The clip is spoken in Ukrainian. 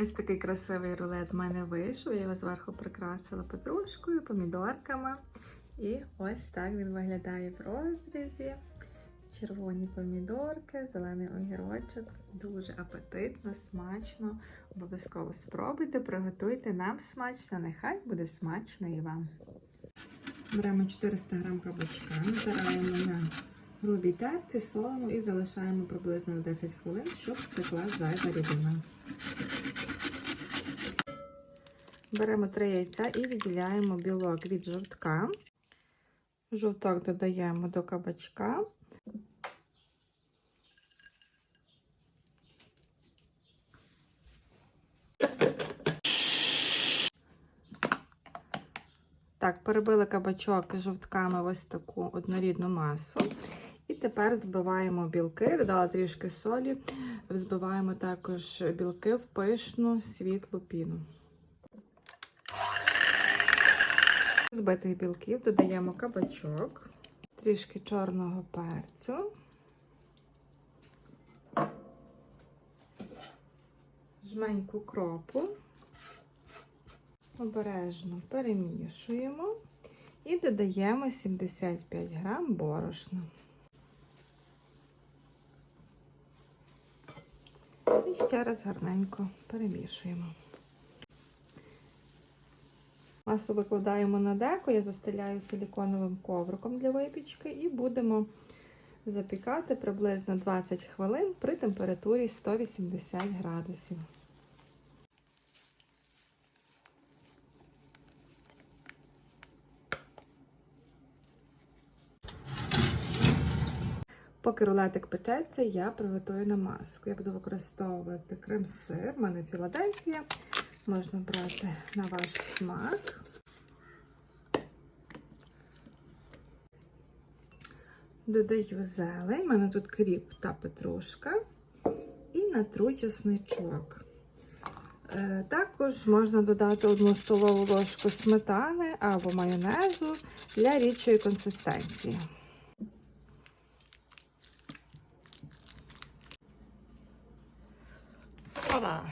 Ось такий красивий рулет в мене вийшов. Я його зверху прикрасила петрушкою, помідорками. І ось так він виглядає в розрізі. Червоні помідорки, зелений огірочок. Дуже апетитно, смачно. Обов'язково спробуйте, приготуйте нам смачно, нехай буде смачно і вам. Беремо 400 г кабачка, натираємо на грубій терці, солимо і залишаємо приблизно на 10 хвилин, щоб стекла зайва рідина. Беремо 3 яйця і відділяємо білок від жовтка. Жовток додаємо до кабачка. Так, перебили кабачок жовтками в ось таку однорідну масу. Тепер збиваємо білки, додала трішки солі, взбиваємо також білки в пишну світлу піну. Збитих білків додаємо кабачок, трішки чорного перцю, жменьку кропу. Обережно перемішуємо і додаємо 75 грам борошна. Ще раз гарненько перемішуємо. Масу викладаємо на деко, я застеляю силіконовим ковриком для випічки і будемо запікати приблизно 20 хвилин при температурі 180 градусів. Поки рулетик печеться, я приготую намазку. Я буду використовувати крем-сир, в мене Філадельфія. Можна брати на ваш смак. Додаю зелень, у мене тут кріп та петрушка. І натру чесничок. Е, Також можна додати одну столову ложку сметани або майонезу для рідчої консистенції. 干嘛